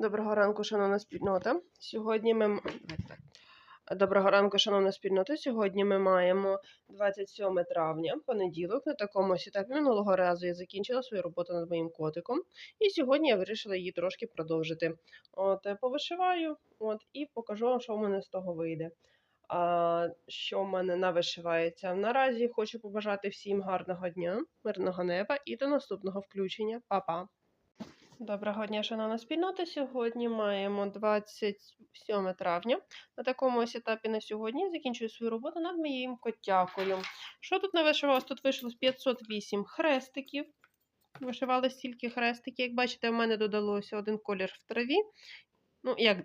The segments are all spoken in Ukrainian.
Доброго ранку, шановна спільнота. Сьогодні ми. Доброго ранку, шановна спільнота. Сьогодні ми маємо 27 травня, понеділок. На такому ось етапі минулого разу я закінчила свою роботу над моїм котиком, і сьогодні я вирішила її трошки продовжити. От е, повишиваю, от і покажу вам, що в мене з того вийде. А, що в мене навишивається. Наразі хочу побажати всім гарного дня, мирного неба і до наступного включення. Па-па! Доброго дня, шановна спільнота. Сьогодні маємо 27 травня. На такому ось етапі на сьогодні закінчую свою роботу над моїм котякою. Що тут не вишивалось? Тут вийшло 508 хрестиків. Вишивали стільки хрестиків. Як бачите, в мене додалося один колір в траві. Ну, як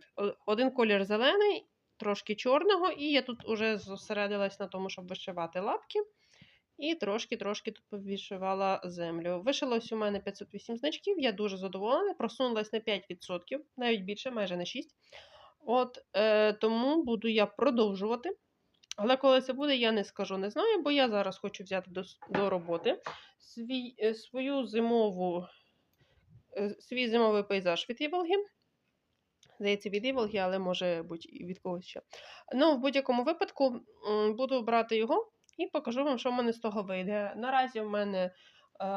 один колір зелений, трошки чорного, і я тут уже зосередилась на тому, щоб вишивати лапки. І трошки-трошки тут повішивала землю. Вишилось у мене 508 значків, я дуже задоволена, просунулась на 5%, навіть більше, майже на 6%. От, е, тому буду я продовжувати. Але коли це буде, я не скажу, не знаю, бо я зараз хочу взяти до, до роботи свій, е, свою зимову, е, свій зимовий пейзаж від Іволги. Здається, від Іволги, але може бути від когось ще. Ну, в будь-якому випадку буду брати його і покажу вам, що в мене з того вийде. Наразі в мене е,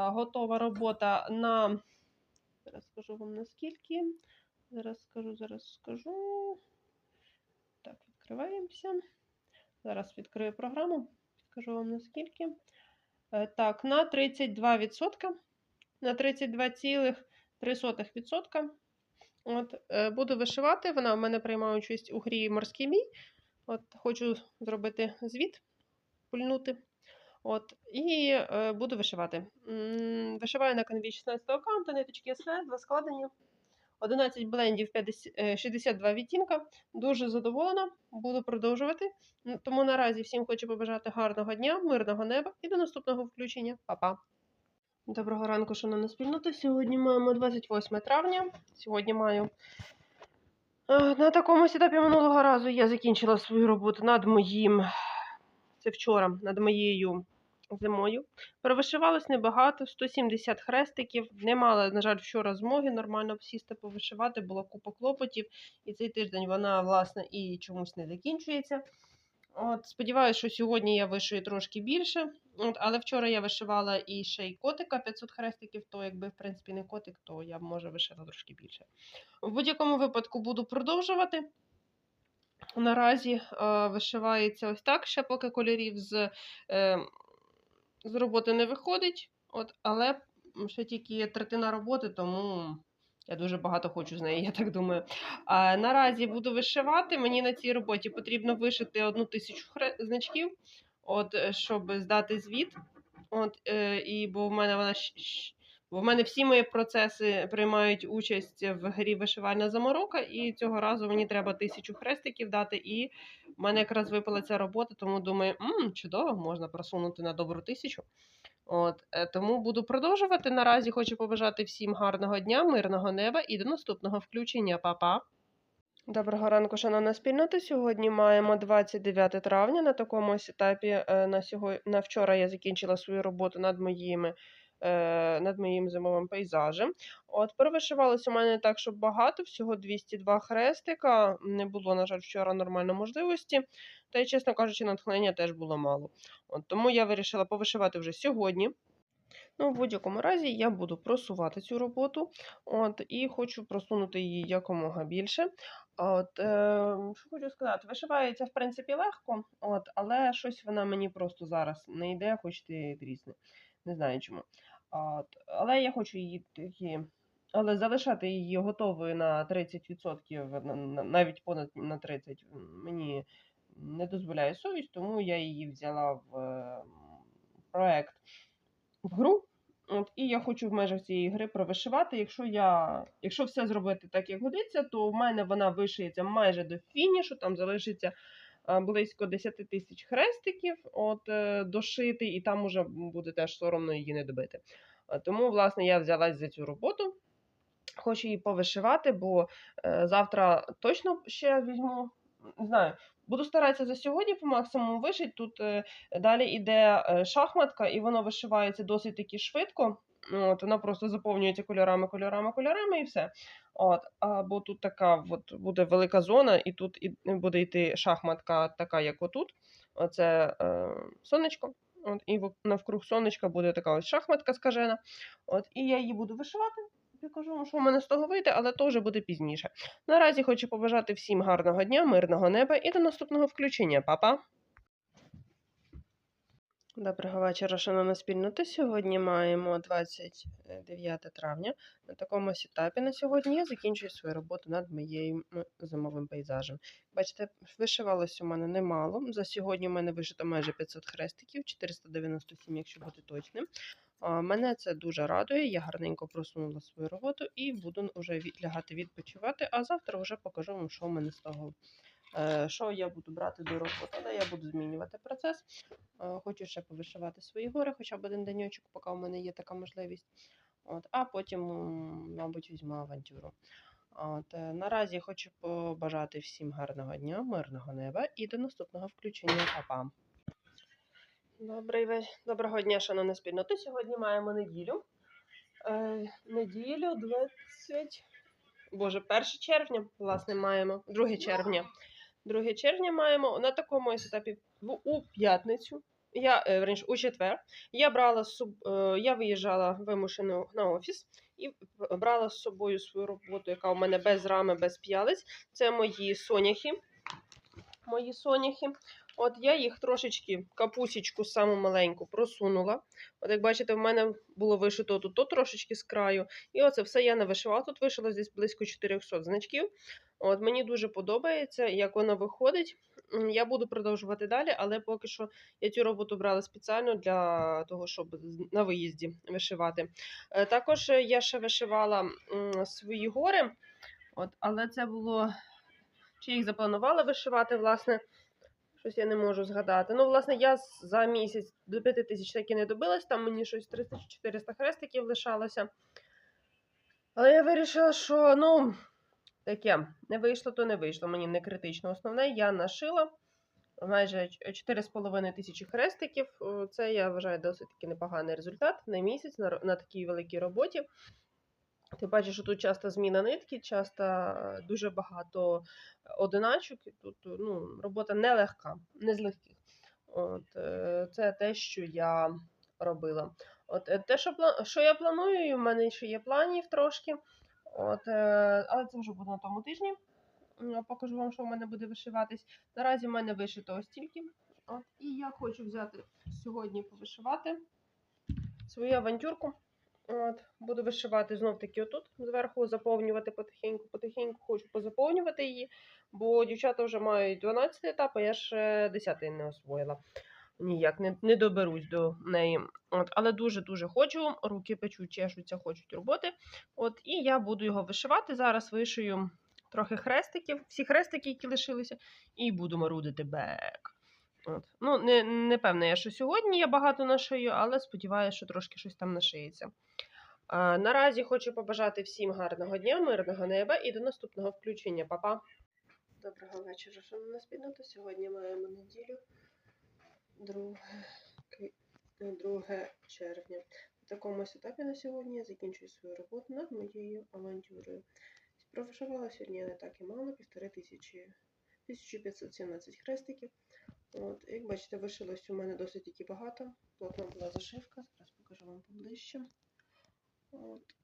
готова робота на. Зараз скажу вам наскільки. Зараз скажу, зараз скажу. Так, відкриваємося. Зараз відкрию програму, скажу вам наскільки. Е, Так, на 32%. На 32,3%. От, е, буду вишивати. Вона в мене приймає участь у грі Морський мій. От, хочу зробити звіт, пульнути. От, і е, буду вишивати. Вишиваю на канві 16 аккаунта, ниточки СВ, два складені. 11 блендів 50, е, 62 відтінка. Дуже задоволена, буду продовжувати. Тому наразі всім хочу побажати гарного дня, мирного неба і до наступного включення. Па-па! Доброго ранку, шановна спільнота. Сьогодні маємо 28 травня. Сьогодні маю. Е, На такому ось етапі минулого разу я закінчила свою роботу над моїм. Це вчора, над моєю зимою. Провишивалось небагато, 170 хрестиків. Не мала, на жаль, вчора змоги нормально сісти повишивати, було купа клопотів. І цей тиждень вона, власне, і чомусь не закінчується. От, сподіваюся, що сьогодні я вишию трошки більше. От, але вчора я вишивала і ще й котика 500 хрестиків, то якби, в принципі, не котик, то я б може вишила трошки більше. В будь-якому випадку буду продовжувати. Наразі е, вишивається ось так, ще поки кольорів з, е, з роботи не виходить. От, але ще тільки третина роботи, тому я дуже багато хочу з неї, я так думаю. А, наразі буду вишивати. Мені на цій роботі потрібно вишити одну тисячу значків, от, е, щоб здати звіт. От, і бо в мене вона щ- щ- бо в мене всі мої процеси приймають участь в грі вишивальна заморока, і цього разу мені треба тисячу хрестиків дати. І в мене якраз випала ця робота, тому думаю, м, чудово, можна просунути на добру тисячу. От, е, тому буду продовжувати. Наразі хочу побажати всім гарного дня, мирного неба і до наступного включення. Па-па! Доброго ранку, шановна спільнота. Сьогодні маємо 29 травня. На такому етапі е, на, сьогодні, на вчора я закінчила свою роботу над моїми. Е, Над моїм зимовим пейзажем. От перевишивалося у мене так, щоб багато, всього 202 хрестика. Не було, на жаль, вчора нормально можливості. Та й, чесно кажучи, натхнення теж було мало. От, тому я вирішила повишивати вже сьогодні. Ну, в будь-якому разі я буду просувати цю роботу. От, і хочу просунути її якомога більше. От, е, що хочу сказати, вишивається, в принципі, легко, от, але щось вона мені просто зараз не йде, хоч ти трісне. Не знаю чому. От, але я хочу її такі. Але залишати її готовою на 30%, на- на- навіть понад на 30%, мені не дозволяє совість, тому я її взяла в е, проект в гру. От, і я хочу в межах цієї гри провишивати. Якщо я, якщо все зробити так, як годиться, то в мене вона вишиється майже до фінішу, там залишиться близько 10 тисяч хрестиків от, е, дошити, і там уже буде теж соромно її не добити. Тому, власне, я взялась за цю роботу. Хочу її повишивати, бо е, завтра точно ще візьму. Не знаю, буду старатися за сьогодні по максимуму вишити. Тут е, далі йде е, шахматка, і воно вишивається досить таки швидко. От, вона просто заповнюється кольорами, кольорами, кольорами і все. От, або тут така от буде велика зона, і тут буде йти шахматка, така, як отут. Оце е, сонечко. От, і навкруг сонечка буде така ось шахматка скажена. От, і я її буду вишивати. Покажу вам, що в мене з того вийде, але то вже буде пізніше. Наразі хочу побажати всім гарного дня, мирного неба і до наступного включення. Па-па! Доброго вечора, шановна спільнота. Сьогодні маємо 29 травня. На такому сетапі на сьогодні я закінчую свою роботу над моїм зимовим пейзажем. Бачите, вишивалось у мене немало. За сьогодні у мене вишито майже 500 хрестиків, 497, якщо бути точним. Мене це дуже радує. Я гарненько просунула свою роботу і буду вже лягати відпочивати. А завтра вже покажу вам, що в мене з того. Е, Що я буду брати до роботи, але я буду змінювати процес. Е, Хочу ще повишивати свої гори, хоча б один денечок, поки у мене є така можливість. От, а потім, мабуть, візьму авантюру. От, е, наразі хочу побажати всім гарного дня, мирного неба і до наступного включення. Па-па! Добрий ве- Доброго дня, шановна спільнота. Сьогодні маємо неділю. Е, неділю 20... Боже, 1 червня, власне, маємо. 2 червня. 2 червня маємо на такому етапі у п'ятницю. Я, е, верніше, у четвер. Я брала е, я виїжджала вимушено на офіс і брала з собою свою роботу, яка у мене без рами, без п'ялиць. Це мої соняхи. Мої соняхи. От я їх трошечки, капусічку саму маленьку, просунула. От як бачите, в мене було вишито тут трошечки з краю. І оце все я не вишивала. Тут вишило десь близько 400 значків. От Мені дуже подобається, як воно виходить. Я буду продовжувати далі, але поки що я цю роботу брала спеціально для того, щоб на виїзді вишивати. Е, Також е, я ще вишивала свої гори, от, але це було. Чи їх запланувала вишивати, власне, щось я не можу згадати. Ну, власне, я за місяць до 5 тисяч таки не добилась, там мені щось 300-400 хрестиків лишалося. Але я вирішила, що ну, таке, не вийшло, то не вийшло. Мені не критично. Основне, я нашила майже 4,5 тисячі хрестиків. Це я вважаю досить таки непоганий результат на місяць на, на такій великій роботі. Ти бачиш, що тут часто зміна нитки, часто е, дуже багато одиначок. Тут ну, робота нелегка, не з легких. От, е, це те, що я робила. От, е, те, що, що я планую, в мене ще є планів трошки. От, е, але це вже буде на тому тижні. Покажу вам, що в мене буде вишиватись. Наразі в мене вишито ось тільки. От, і я хочу взяти сьогодні повишивати свою авантюрку. От, буду вишивати знов таки отут зверху, заповнювати потихеньку, потихеньку хочу позаповнювати її, бо дівчата вже мають 12 етап, а я ще 10 не освоїла. Ніяк не, не доберусь до неї. От, але дуже-дуже хочу. Руки печуть, чешуться, хочуть роботи. От, і я буду його вишивати. Зараз вишию трохи хрестиків, всі хрестики, які лишилися, і буду марудити бек. От. Ну, не, не певна я, що сьогодні я багато нашию, але сподіваюся, що трошки щось там нашиється. А, наразі хочу побажати всім гарного дня, мирного неба і до наступного включення. Па-па! Доброго вечора, шановна спільнота. Сьогодні маємо неділю 2, 2 червня. На такому ось етапі на сьогодні я закінчую свою роботу над моєю авантюрою. Провишивала сьогодні не так і мало, півтори тисячі, 1517 хрестиків. От, як бачите, вишилось у мене досить таки багато. Плотна була зашивка. Зараз покажу вам поближче. От.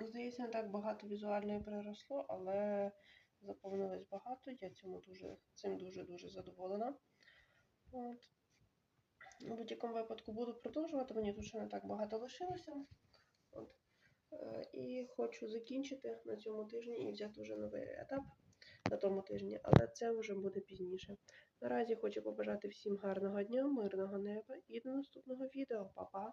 Здається, не так багато візуальної приросло, але заповнилось багато. Я цьому дуже, цим дуже-дуже задоволена. От. В будь-якому випадку буду продовжувати, мені тут ще не так багато лишилося. От. Е, І хочу закінчити на цьому тижні і взяти вже новий етап на тому тижні, але це вже буде пізніше. Наразі хочу побажати всім гарного дня, мирного неба і до наступного відео. Па-па!